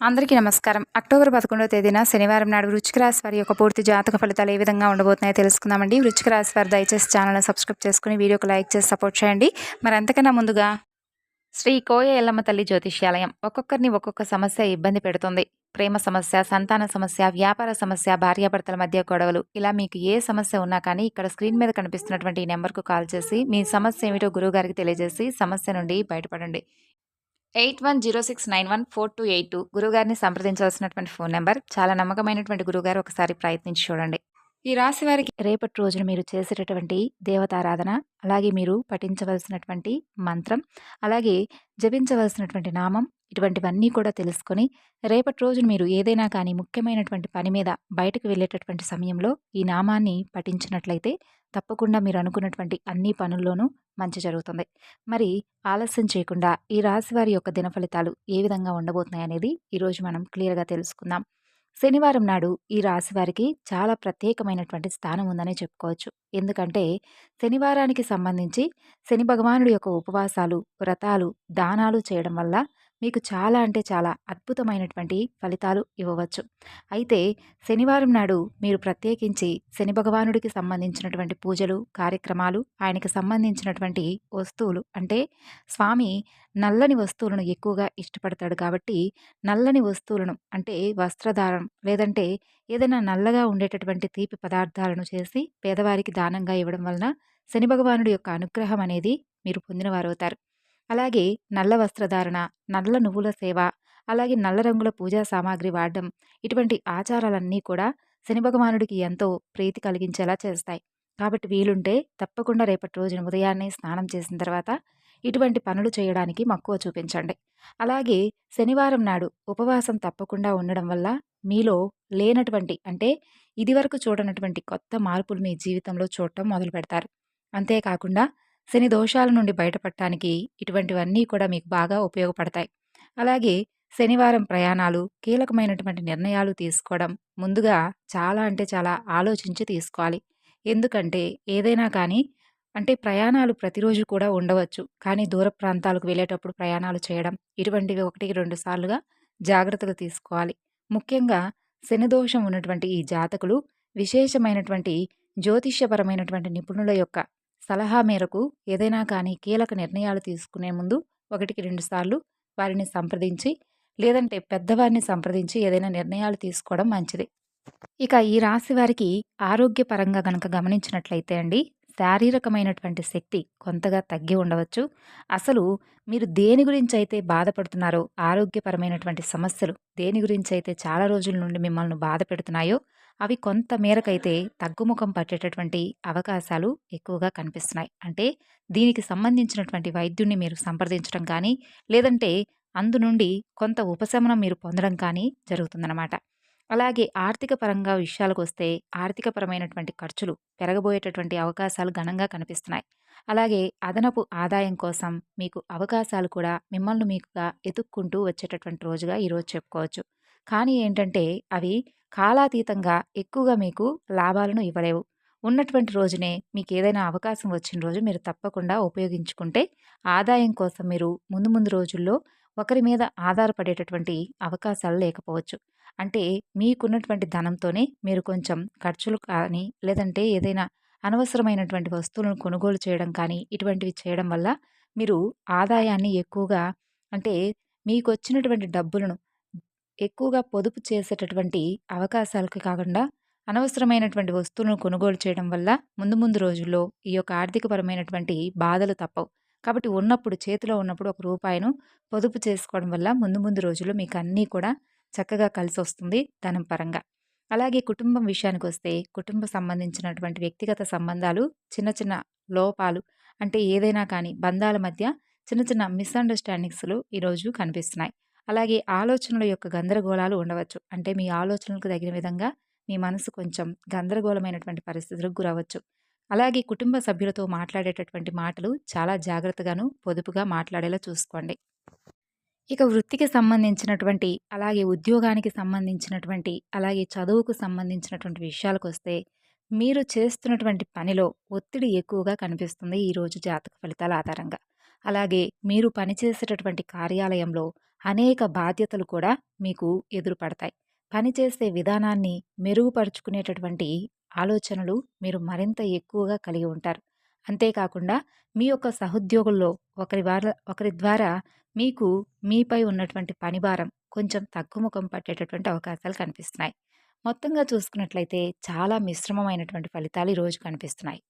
అందరికీ నమస్కారం. అక్టోబర్ పదకొండవ తేదీన శనివారం నాడు వృచ్చిక రాశి వారి యొక్క పూర్తి జాతక ఫలితాలు ఏ విధంగా ఉండబోతున్నాయో తెలుసుకుందామండి. వృచ్చిక రాశి వారు దయచేసి ఛానల్ని సబ్స్క్రైబ్ చేసుకుని వీడియోకి లైక్ చేసి సపోర్ట్ చేయండి. మరి అంతకన్నా ముందుగా శ్రీ కోయ ఎల్లమ్మ తల్లి జ్యోతిష్యాలయం ఒక్కొక్కరిని ఒక్కొక్క సమస్య ఇబ్బంది పెడుతుంది. ప్రేమ సమస్య సంతాన సమస్య వ్యాపార సమస్య భార్యాభర్తల మధ్య గొడవలు ఇలా మీకు ఏ సమస్య ఉన్నా కానీ ఇక్కడ స్క్రీన్ మీద కనిపిస్తున్నటువంటి ఈ నెంబర్కు కాల్ చేసి మీ సమస్య ఏమిటో గురువుగారికి తెలియజేసి సమస్య నుండి బయటపడండి. Eight one zero six nine one four two eight two. గురుగారిని సంప్రదించవలసినటువంటి ఫోన్ నెంబర్. చాలా నమ్మకమైనటువంటి గురుగారు ఒకసారి ప్రయత్నించి చూడండి. ఈ రాశి వారికి రేపటి రోజున మీరు చేసేటటువంటి దేవతారాధన అలాగే మీరు పఠించవలసినటువంటి మంత్రం అలాగే జపించవలసినటువంటి నామం ఇటువంటివన్నీ కూడా తెలుసుకొని రేపటి రోజున మీరు ఏదైనా కానీ ముఖ్యమైనటువంటి పని మీద బయటకు వెళ్ళేటటువంటి సమయంలో ఈ నామాన్ని పఠించినట్లయితే తప్పకుండా మీరు అనుకున్నటువంటి అన్ని పనుల్లోనూ మంచి జరుగుతుంది. మరి ఆలస్యం చేయకుండా ఈ రాశి వారి యొక్క దిన ఫలితాలు ఏ విధంగా ఉండబోతున్నాయి అనేది ఈరోజు మనం క్లియర్గా తెలుసుకుందాం. శనివారం నాడు ఈ రాశి వారికి చాలా ప్రత్యేకమైనటువంటి స్థానం ఉందనే చెప్పుకోవచ్చు. ఎందుకంటే శనివారానికి సంబంధించి శని భగవానుడి యొక్క ఉపవాసాలు వ్రతాలు దానాలు చేయడం వల్ల మీకు చాలా అంటే చాలా అద్భుతమైనటువంటి ఫలితాలు ఇవ్వవచ్చు. అయితే శనివారం నాడు మీరు ప్రత్యేకించి శని భగవానుడికి సంబంధించినటువంటి పూజలు కార్యక్రమాలు ఆయనకి సంబంధించినటువంటి వస్తువులు అంటే స్వామి నల్లని వస్తువులను ఎక్కువగా ఇష్టపడతాడు కాబట్టి నల్లని వస్తువులను అంటే వస్త్రధారం లేదంటే ఏదైనా నల్లగా ఉండేటటువంటి తీపి పదార్థాలను చేసి పేదవారికి దానంగా ఇవ్వడం వలన శని భగవానుడి యొక్క అనుగ్రహం అనేది మీరు పొందినవారవుతారు. అలాగే నల్ల వస్త్రధారణ నల్ల నువ్వుల సేవ అలాగే నల్ల రంగుల పూజా సామాగ్రి వాడడం ఇటువంటి ఆచారాలన్నీ కూడా శని భగవానుడికి ఎంతో ప్రీతి కలిగించేలా చేస్తాయి. కాబట్టి వీలుంటే తప్పకుండా రేపటి రోజున ఉదయాన్నే స్నానం చేసిన తర్వాత ఇటువంటి పనులు చేయడానికి మక్కువ చూపించండి. అలాగే శనివారం నాడు ఉపవాసం తప్పకుండా ఉండడం వల్ల మీలో లేనటువంటి అంటే ఇదివరకు చూడనటువంటి కొత్త మార్పులు మీ జీవితంలో చూడటం మొదలు పెడతారు అంతేకాకుండా శని దోషాల నుండి బయటపడటానికి ఇటువంటివన్నీ కూడా మీకు బాగా ఉపయోగపడతాయి. అలాగే శనివారం ప్రయాణాలు కీలకమైనటువంటి నిర్ణయాలు తీసుకోవడం ముందుగా చాలా అంటే చాలా ఆలోచించి తీసుకోవాలి. ఎందుకంటే ఏదైనా కానీ అంటే ప్రయాణాలు ప్రతిరోజు కూడా ఉండవచ్చు. కానీ దూర ప్రాంతాలకు వెళ్ళేటప్పుడు ప్రయాణాలు చేయడం ఇటువంటివి ఒకటికి రెండు సార్లుగా జాగ్రత్తలు తీసుకోవాలి. ముఖ్యంగా శనిదోషం ఉన్నటువంటి ఈ జాతకులు విశేషమైనటువంటి జ్యోతిష్యపరమైనటువంటి నిపుణుల యొక్క సలహా మేరకు ఏదైనా కానీ కీలక నిర్ణయాలు తీసుకునే ముందు ఒకటికి రెండుసార్లు వారిని సంప్రదించి లేదంటే పెద్దవారిని సంప్రదించి ఏదైనా నిర్ణయాలు తీసుకోవడం మంచిది. ఇక ఈ రాశి వారికి ఆరోగ్యపరంగా కనుక గమనించినట్లయితే అండి శారీరకమైనటువంటి శక్తి కొంతగా తగ్గి ఉండవచ్చు. అసలు మీరు దేని గురించి అయితే బాధపడుతున్నారో ఆరోగ్యపరమైనటువంటి సమస్యలు దేని గురించి అయితే చాలా రోజుల నుండి మిమ్మల్ని బాధ పెడుతున్నాయో అవి కొంత మేరకైతే తగ్గుముఖం పట్టేటటువంటి అవకాశాలు ఎక్కువగా కనిపిస్తున్నాయి. అంటే దీనికి సంబంధించినటువంటి వైద్యుడిని మీరు సంప్రదించడం కానీ లేదంటే అందు నుండి కొంత ఉపశమనం మీరు పొందడం కానీ జరుగుతుందన్నమాట. అలాగే ఆర్థిక పరంగా విషయాలకు వస్తే ఆర్థికపరమైనటువంటి ఖర్చులు పెరగబోయేటటువంటి అవకాశాలు ఘనంగా కనిపిస్తున్నాయి. అలాగే అదనపు ఆదాయం కోసం మీకు అవకాశాలు కూడా మిమ్మల్ని మీకుగా ఎతుక్కుంటూ వచ్చేటటువంటి రోజుగా ఈరోజు చెప్పుకోవచ్చు. కానీ ఏంటంటే అవి కాలాతీతంగా ఎక్కువగా మీకు లాభాలను ఇవ్వలేవు. ఉన్నటువంటి రోజునే మీకు ఏదైనా అవకాశం వచ్చిన రోజు మీరు తప్పకుండా ఉపయోగించుకుంటే ఆదాయం కోసం మీరు ముందు ముందు రోజుల్లో ఒకరి మీద ఆధారపడేటటువంటి అవకాశాలు లేకపోవచ్చు. అంటే మీకున్నటువంటి ధనంతోనే మీరు కొంచెం ఖర్చులు కానీ లేదంటే ఏదైనా అనవసరమైనటువంటి వస్తువులను కొనుగోలు చేయడం కానీ ఇటువంటివి చేయడం వల్ల మీరు ఆదాయాన్ని ఎక్కువగా అంటే మీకు వచ్చినటువంటి డబ్బులను ఎక్కువగా పొదుపు చేసేటటువంటి అవకాశాలకు కాకుండా అనవసరమైనటువంటి వస్తువులను కొనుగోలు చేయడం వల్ల ముందు ముందు రోజుల్లో ఈ యొక్క ఆర్థికపరమైనటువంటి బాధలు తప్పవు. కాబట్టి ఉన్నప్పుడు చేతిలో ఉన్నప్పుడు ఒక రూపాయిను పొదుపు చేసుకోవడం వల్ల ముందు ముందు రోజుల్లో మీకు అన్నీ కూడా చక్కగా కలిసి వస్తుంది ధనం పరంగా. అలాగే కుటుంబం విషయానికి వస్తే కుటుంబ సంబంధించినటువంటి వ్యక్తిగత సంబంధాలు చిన్న చిన్న లోపాలు అంటే ఏదైనా కానీ బంధాల మధ్య చిన్న చిన్న మిస్అండర్స్టాండింగ్స్లు ఈరోజు కనిపిస్తున్నాయి. అలాగే ఆలోచనల యొక్క గందరగోళాలు ఉండవచ్చు. అంటే మీ ఆలోచనలకు తగిన విధంగా మీ మనసు కొంచెం గందరగోళమైనటువంటి పరిస్థితులకు గురవచ్చు అలాగే కుటుంబ సభ్యులతో మాట్లాడేటటువంటి మాటలు చాలా జాగ్రత్తగాను పొదుపుగా మాట్లాడేలా చూసుకోండి. ఇక వృత్తికి సంబంధించినటువంటి అలాగే ఉద్యోగానికి సంబంధించినటువంటి అలాగే చదువుకు సంబంధించినటువంటి విషయాలకు వస్తే మీరు చేస్తున్నటువంటి పనిలో ఒత్తిడి ఎక్కువగా కనిపిస్తుంది ఈరోజు జాతక ఫలితాల ఆధారంగా. అలాగే మీరు పనిచేసేటటువంటి కార్యాలయంలో అనేక బాధ్యతలు కూడా మీకు ఎదురుపడతాయి. పనిచేసే విధానాన్ని మెరుగుపరుచుకునేటటువంటి ఆలోచనలు మీరు మరింత ఎక్కువగా కలిగి ఉంటారు. అంతేకాకుండా మీ యొక్క సహోద్యోగుల్లో ఒకరి వార ఒకరి ద్వారా మీకు మీపై ఉన్నటువంటి పనిభారం కొంచెం తగ్గుముఖం పట్టేటటువంటి అవకాశాలు కనిపిస్తున్నాయి. మొత్తంగా చూసుకున్నట్లయితే చాలా మిశ్రమమైనటువంటి ఫలితాలు ఈరోజు కనిపిస్తున్నాయి.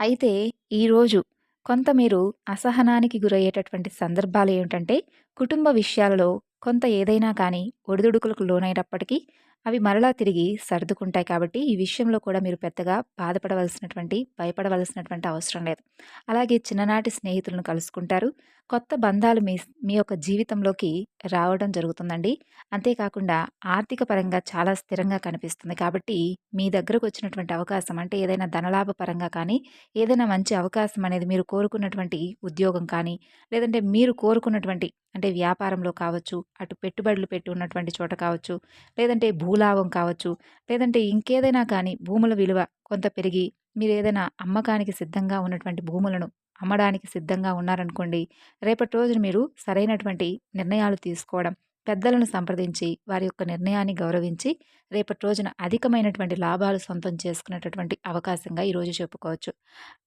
అయితే ఈరోజు కొంత మీరు అసహనానికి గురయ్యేటటువంటి సందర్భాలు ఏమిటంటే కుటుంబ విషయాలలో కొంత ఏదైనా కానీ ఒడిదుడుకులకు లోనైనప్పటికీ అవి మరలా తిరిగి సర్దుకుంటాయి కాబట్టి ఈ విషయంలో కూడా మీరు పెద్దగా బాధపడవలసినటువంటి భయపడవలసినటువంటి అవసరం లేదు. అలాగే చిన్ననాటి స్నేహితులను కలుసుకుంటారు. కొత్త బంధాలు మీ మీ యొక్క జీవితంలోకి రావడం జరుగుతుందండి. అంతేకాకుండా ఆర్థిక పరంగా చాలా స్థిరంగా కనిపిస్తుంది కాబట్టి మీ దగ్గరకు వచ్చినటువంటి అవకాశం అంటే ఏదైనా ధనలాభ పరంగా కానీ ఏదైనా మంచి అవకాశం అనేది మీరు కోరుకున్నటువంటి ఉద్యోగం కానీ లేదంటే మీరు కోరుకున్నటువంటి అంటే వ్యాపారంలో కావచ్చు అటు పెట్టుబడులు పెట్టి ఉన్నటువంటి చోట కావచ్చు లేదంటే భూ భూలాభం కావచ్చు. లేదంటే ఇంకేదైనా కానీ భూముల విలువ కొంత పెరిగి మీరు ఏదైనా అమ్మకానికి సిద్ధంగా ఉన్నటువంటి భూములను అమ్మడానికి సిద్ధంగా ఉన్నారనుకోండి రేపటి రోజున మీరు సరైనటువంటి నిర్ణయాలు తీసుకోవడం పెద్దలను సంప్రదించి వారి యొక్క నిర్ణయాన్ని గౌరవించి రేపటి రోజున అధికమైనటువంటి లాభాలు సొంతం చేసుకునేటటువంటి అవకాశంగా ఈరోజు చెప్పుకోవచ్చు.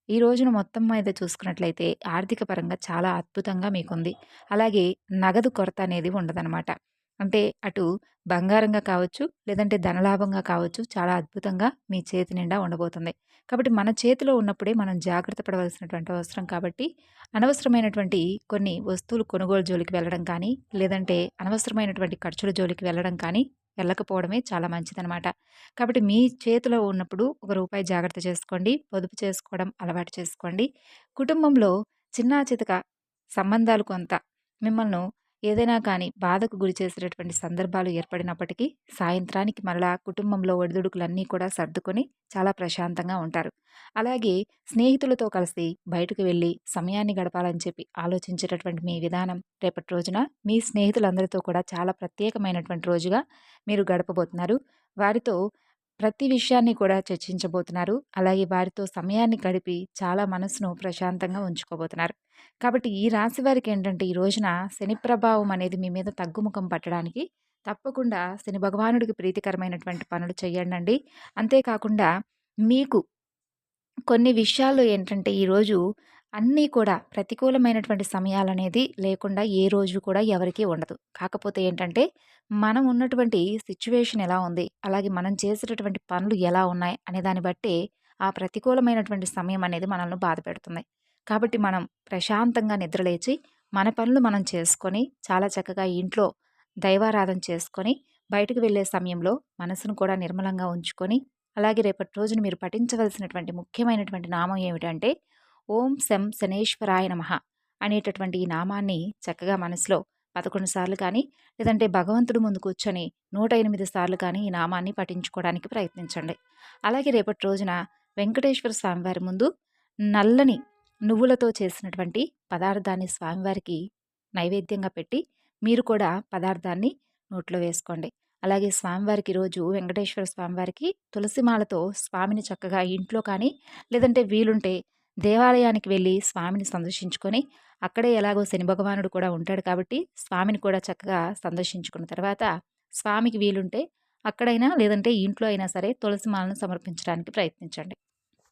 ఈ రోజున మొత్తం మీద చూసుకున్నట్లయితే ఆర్థిక పరంగా చాలా అద్భుతంగా మీకుంది. అలాగే నగదు కొరత అనేది ఉండదనమాట అంటే అటు బంగారంగా కావచ్చు లేదంటే ధనలాభంగా కావచ్చు చాలా అద్భుతంగా మీ చేతి నిండా ఉండబోతుంది. కాబట్టి మన చేతిలో ఉన్నప్పుడే మనం జాగ్రత్త పడవలసినటువంటి అవసరం. కాబట్టి అనవసరమైనటువంటి కొన్ని వస్తువులు కొనుగోలు జోలికి వెళ్ళడం కానీ లేదంటే అనవసరమైనటువంటి ఖర్చుల జోలికి వెళ్ళడం కానీ వెళ్ళకపోవడమే చాలా మంచిదనమాట కాబట్టి మీ చేతిలో ఉన్నప్పుడు ఒక రూపాయి జాగ్రత్త చేసుకోండి పొదుపు చేసుకోవడం అలవాటు చేసుకోండి. కుటుంబంలో చిన్న చితక సంబంధాలు కొంత మిమ్మల్ని ఏదైనా కానీ బాధకు గురి చేసేటటువంటి సందర్భాలు ఏర్పడినప్పటికీ సాయంత్రానికి మరలా కుటుంబంలో ఒడిదుడుకులన్నీ కూడా సర్దుకొని చాలా ప్రశాంతంగా ఉంటారు. అలాగే స్నేహితులతో కలిసి బయటకు వెళ్ళి సమయాన్ని గడపాలని చెప్పి ఆలోచించేటటువంటి మీ విధానం రేపటి రోజున మీ స్నేహితులందరితో కూడా చాలా ప్రత్యేకమైనటువంటి రోజుగా మీరు గడపబోతున్నారు. వారితో ప్రతి విషయాన్ని కూడా చర్చించబోతున్నారు. అలాగే వారితో సమయాన్ని గడిపి చాలా మనసును ప్రశాంతంగా ఉంచుకోబోతున్నారు. కాబట్టి ఈ రాశి వారికి ఏంటంటే ఈ రోజున శని ప్రభావం అనేది మీ మీద తగ్గుముఖం పట్టడానికి తప్పకుండా శని భగవానుడికి ప్రీతికరమైనటువంటి పనులు చేయండి అంతేకాకుండా మీకు కొన్ని విషయాల్లో ఏంటంటే ఈరోజు అన్నీ కూడా ప్రతికూలమైనటువంటి సమయాలనేది లేకుండా ఏ రోజు కూడా ఎవరికీ ఉండదు. కాకపోతే ఏంటంటే మనం ఉన్నటువంటి సిచ్యువేషన్ ఎలా ఉంది? అలాగే మనం చేసేటటువంటి పనులు ఎలా ఉన్నాయి? అనే దాన్ని బట్టి ఆ ప్రతికూలమైనటువంటి సమయం అనేది మనల్ని బాధ పెడుతుంది. కాబట్టి మనం ప్రశాంతంగా నిద్రలేచి మన పనులు మనం చేసుకొని చాలా చక్కగా ఇంట్లో దైవారాధన చేసుకొని బయటకు వెళ్ళే సమయంలో మనసును కూడా నిర్మలంగా ఉంచుకొని అలాగే రేపటి రోజున మీరు పఠించవలసినటువంటి ముఖ్యమైనటువంటి నామం ఏమిటంటే ఓం శం శనేశ్వరాయ నమ అనేటటువంటి ఈ నామాన్ని చక్కగా మనసులో పదకొండు సార్లు కానీ లేదంటే భగవంతుడు ముందు కూర్చొని నూట ఎనిమిది సార్లు కానీ ఈ నామాన్ని పఠించుకోవడానికి ప్రయత్నించండి. అలాగే రేపటి రోజున వెంకటేశ్వర స్వామివారి ముందు నల్లని నువ్వులతో చేసినటువంటి పదార్థాన్ని స్వామివారికి నైవేద్యంగా పెట్టి మీరు కూడా పదార్థాన్ని నోట్లో వేసుకోండి. అలాగే స్వామివారికి రోజు వెంకటేశ్వర స్వామివారికి తులసిమాలతో స్వామిని చక్కగా ఇంట్లో కానీ లేదంటే వీలుంటే దేవాలయానికి వెళ్ళి స్వామిని సందర్శించుకొని అక్కడే ఎలాగో శని భగవానుడు కూడా ఉంటాడు కాబట్టి స్వామిని కూడా చక్కగా సందర్శించుకున్న తర్వాత స్వామికి వీలుంటే అక్కడైనా లేదంటే ఇంట్లో అయినా సరే తులసి మాలను సమర్పించడానికి ప్రయత్నించండి.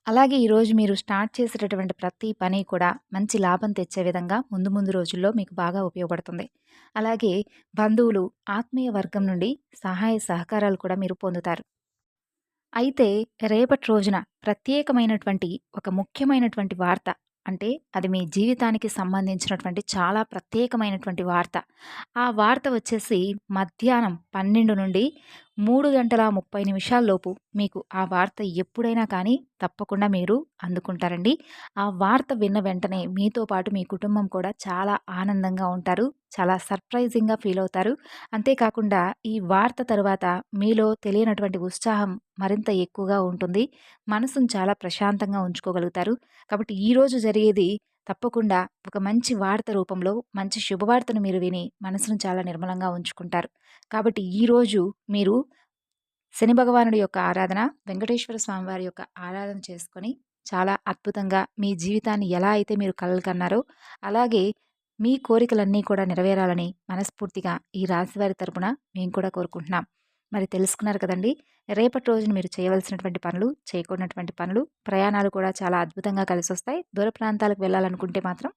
అలాగే ఈరోజు మీరు స్టార్ట్ చేసేటటువంటి ప్రతి పని కూడా మంచి లాభం తెచ్చే విధంగా ముందు ముందు రోజుల్లో మీకు బాగా ఉపయోగపడుతుంది. అలాగే బంధువులు ఆత్మీయ వర్గం నుండి సహాయ సహకారాలు కూడా మీరు పొందుతారు. అయితే రేపటి రోజున ప్రత్యేకమైనటువంటి ఒక ముఖ్యమైనటువంటి వార్త అంటే అది మీ జీవితానికి సంబంధించినటువంటి చాలా ప్రత్యేకమైనటువంటి వార్త. ఆ వార్త వచ్చేసి మధ్యాహ్నం పన్నెండు నుండి మూడు గంటల ముప్పై నిమిషాల్లోపు మీకు ఆ వార్త ఎప్పుడైనా కానీ తప్పకుండా మీరు అందుకుంటారండి. ఆ వార్త విన్న వెంటనే మీతో పాటు మీ కుటుంబం కూడా చాలా ఆనందంగా ఉంటారు చాలా సర్ప్రైజింగ్గా ఫీల్ అవుతారు. అంతేకాకుండా ఈ వార్త తరువాత మీలో తెలియనటువంటి ఉత్సాహం మరింత ఎక్కువగా ఉంటుంది. మనసును చాలా ప్రశాంతంగా ఉంచుకోగలుగుతారు. కాబట్టి ఈరోజు జరిగేది తప్పకుండా ఒక మంచి వార్త రూపంలో మంచి శుభవార్తను మీరు విని మనసును చాలా నిర్మలంగా ఉంచుకుంటారు. కాబట్టి ఈరోజు మీరు శని భగవానుడి యొక్క ఆరాధన వెంకటేశ్వర స్వామి వారి యొక్క ఆరాధన చేసుకొని చాలా అద్భుతంగా మీ జీవితాన్ని ఎలా అయితే మీరు కలలు కన్నారో అలాగే మీ కోరికలన్నీ కూడా నెరవేరాలని మనస్ఫూర్తిగా ఈ రాశివారి తరపున మేము కూడా కోరుకుంటున్నాం. మరి తెలుసుకున్నారు కదండి. రేపటి రోజున మీరు చేయవలసినటువంటి పనులు చేయకూడనటువంటి పనులు ప్రయాణాలు కూడా చాలా అద్భుతంగా కలిసి వస్తాయి దూర ప్రాంతాలకు వెళ్ళాలనుకుంటే మాత్రం